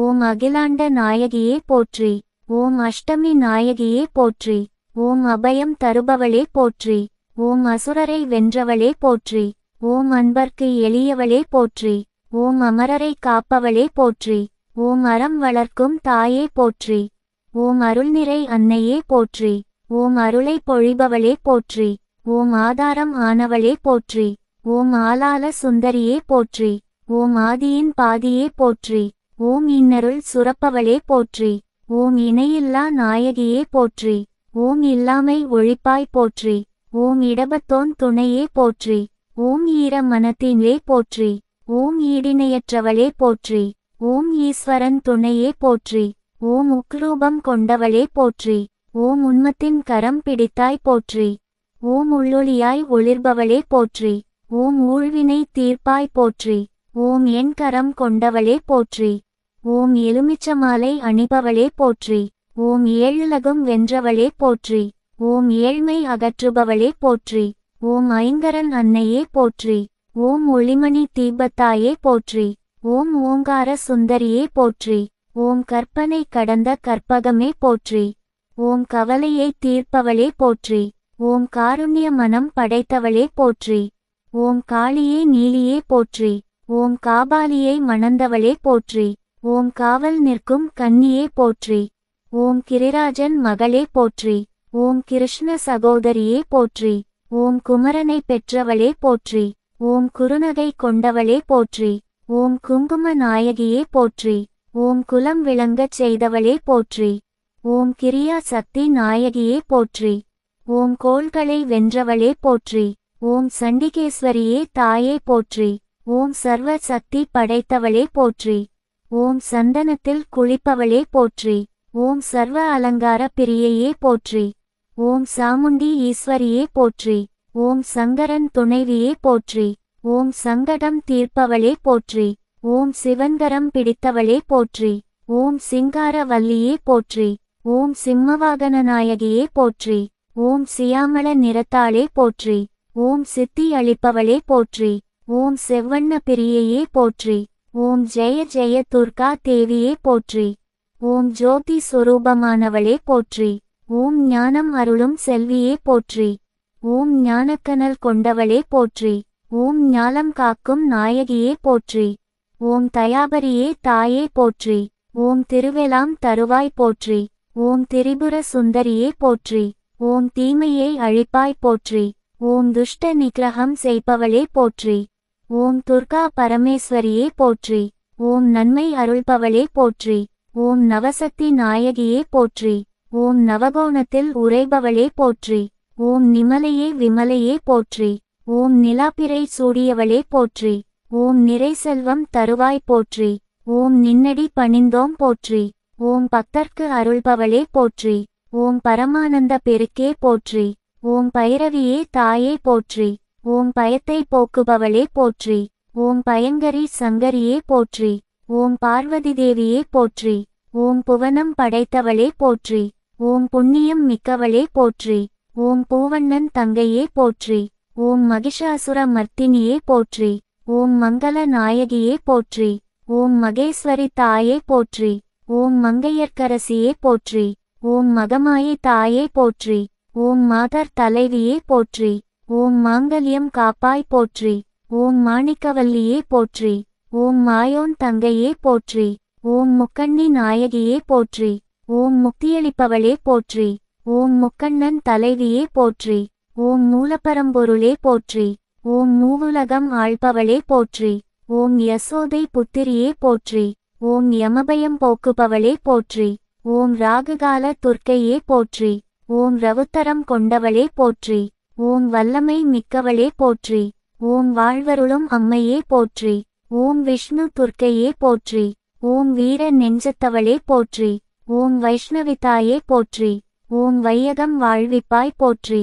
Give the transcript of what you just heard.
ஓம் அகிலாண்ட நாயகியே போற்றி ஓம் அஷ்டமி நாயகியே போற்றி ஓம் அபயம் தருபவளே போற்றி ஓம் அசுரரை வென்றவளே போற்றி ஓம் அன்பர்க்கு எளியவளே போற்றி ஓம் அமரரை காப்பவளே போற்றி ஓம் அறம் வளர்க்கும் தாயே போற்றி ஓம் அருள்நிறை அன்னையே போற்றி ஓம் அருளை பொழிபவளே போற்றி ஓம் ஆதாரம் ஆனவளே போற்றி ஓம் ஆலால சுந்தரியே போற்றி ஓம் ஆதியின் பாதியே போற்றி ஓம் இன்னருள் சுரப்பவளே போற்றி ஓம் இணையில்லா நாயகியே போற்றி ஓம் இல்லாமை ஒழிப்பாய் போற்றி ஓம் இடபத்தோன் துணையே போற்றி ஓம் ஈர மனத்தின்லே போற்றி ஓம் ஈடிணையற்றவளே போற்றி ஓம் ஈஸ்வரன் துணையே போற்றி ஓம் உக்ரூபம் கொண்டவளே போற்றி ஓம் உண்மத்தின் கரம் பிடித்தாய் போற்றி ஓம் உள்ளொளியாய் ஒளிர்பவளே போற்றி ஓம் ஊழ்வினை தீர்ப்பாய் போற்றி ஓம் என் கரம் கொண்டவளே போற்றி ஓம் எலுமிச்சமாலை அணிபவளே போற்றி ஓம் ஏழுலகம் வென்றவளே போற்றி ஓம் ஏழ்மை அகற்றுபவளே போற்றி ஓம் ஐங்கரன் அன்னையே போற்றி ஓம் ஒளிமணி தீபத்தாயே போற்றி ஓம் ஓங்கார சுந்தரியே போற்றி ஓம் கற்பனை கடந்த கற்பகமே போற்றி ஓம் கவலையை தீர்ப்பவளே போற்றி ஓம் காருண்ய மனம் படைத்தவளே போற்றி ஓம் காளியே நீலியே போற்றி ஓம் காபாலியை மணந்தவளே போற்றி ஓம் காவல் நிற்கும் கன்னியே போற்றி ஓம் கிரிராஜன் மகளே போற்றி ஓம் கிருஷ்ண சகோதரியே போற்றி ஓம் குமரனை பெற்றவளே போற்றி ஓம் குறுநகை கொண்டவளே போற்றி ஓம் குங்கும நாயகியே போற்றி ஓம் குலம் விளங்கச் செய்தவளே போற்றி ஓம் கிரியா சக்தி நாயகியே போற்றி ஓம் கோள்களை வென்றவளே போற்றி ஓம் சண்டிகேஸ்வரியே தாயே போற்றி ஓம் சர்வ சக்தி படைத்தவளே போற்றி ஓம் சந்தனத்தில் குளிப்பவளே போற்றி ஓம் சர்வ அலங்கார பிரியையே போற்றி ஓம் சாமுண்டி ஈஸ்வரியே போற்றி ஓம் சங்கரன் துணைவியே போற்றி ஓம் சங்கடம் தீர்ப்பவளே போற்றி ஓம் சிவன்கரம் பிடித்தவளே போற்றி ஓம் சிங்கார வல்லியே போற்றி ஓம் சிம்மவாகன நாயகியே போற்றி ஓம் சியாமள நிறத்தாளே போற்றி ஓம் சித்தி அளிப்பவளே போற்றி ஓம் செவ்வண்ண பிரியையே போற்றி ஓம் ஜெய ஜெய துர்கா தேவியே போற்றி. ஓம் ஜோதி சுரூபமானவளே போற்றி. ஓம் ஞானம் அருளும் செல்வியே போற்றி. ஓம் ஞானக்கனல் கொண்டவளே போற்றி. ஓம் ஞாலம் காக்கும் நாயகியே போற்றி. ஓம் தயாபரியே தாயே போற்றி. ஓம் திருவெலாம் தருவாய் போற்றி. ஓம் திரிபுர சுந்தரியே போற்றி. ஓம் தீமையை அழிப்பாய் போற்றி. ஓம் துஷ்ட நிகிரகம் செய்பவளே போற்றி. ஓம் துர்கா பரமேஸ்வரியே போற்றி ஓம் நன்மை அருள்பவளே போற்றி ஓம் நவசக்தி நாயகியே போற்றி ஓம் நவகோணத்தில் உறைபவளே போற்றி ஓம் நிமலையே விமலையே போற்றி ஓம் நிலாப்பிரை சூடியவளே போற்றி ஓம் நிறை செல்வம் தருவாய் போற்றி ஓம் நின்னடி பணிந்தோம் போற்றி ஓம் பக்தர்க்கு அருள்பவளே போற்றி ஓம் பரமானந்த பெருக்கே போற்றி ஓம் பைரவியே தாயே போற்றி ஓம் பயத்தை போக்குபவளே போற்றி ஓம் பயங்கரி சங்கரியே போற்றி ஓம் பார்வதி தேவியே போற்றி ஓம் புவனம் படைத்தவளே போற்றி ஓம் புண்ணியம் மிக்கவளே போற்றி ஓம் பூவண்ணன் தங்கையே போற்றி ஓம் மகிஷாசுர மர்த்தினியே போற்றி ஓம் மங்கள நாயகியே போற்றி ஓம் மகேஸ்வரி தாயே போற்றி ஓம் மங்கையர்க்கரசியே போற்றி ஓம் மகமாயி தாயே போற்றி ஓம் மாதர் தலைவியே போற்றி ஓம் மாங்கல்யம் காப்பாய் போற்றி ஓம் மாணிக்கவல்லியே போற்றி ஓம் மாயோன் தங்கையே போற்றி ஓம் முக்கண்ணி நாயகியே போற்றி ஓம் முக்தியளிப்பவளே போற்றி ஓம் முக்கண்ணன் தலைவியே போற்றி ஓம் மூலப்பரம்பொருளே போற்றி ஓம் மூவுலகம் ஆள்பவளே போற்றி ஓம் யசோதை புத்திரியே போற்றி ஓம் யமபயம் போக்குபவளே போற்றி ஓம் ராகுகால துர்க்கையே போற்றி ஓம் ரவுத்தரம் கொண்டவளே போற்றி ஓம் வல்லமை மிக்கவளே போற்றி. ஓம் வாழ்வருளும் அம்மையே போற்றி. ஓம் விஷ்ணு துர்க்கையே போற்றி. ஓம் வீர நெஞ்சத்தவளே போற்றி. ஓம் வைஷ்ணவிதாயே போற்றி. ஓம் வையகம் வாழ்விப்பாய் போற்றி.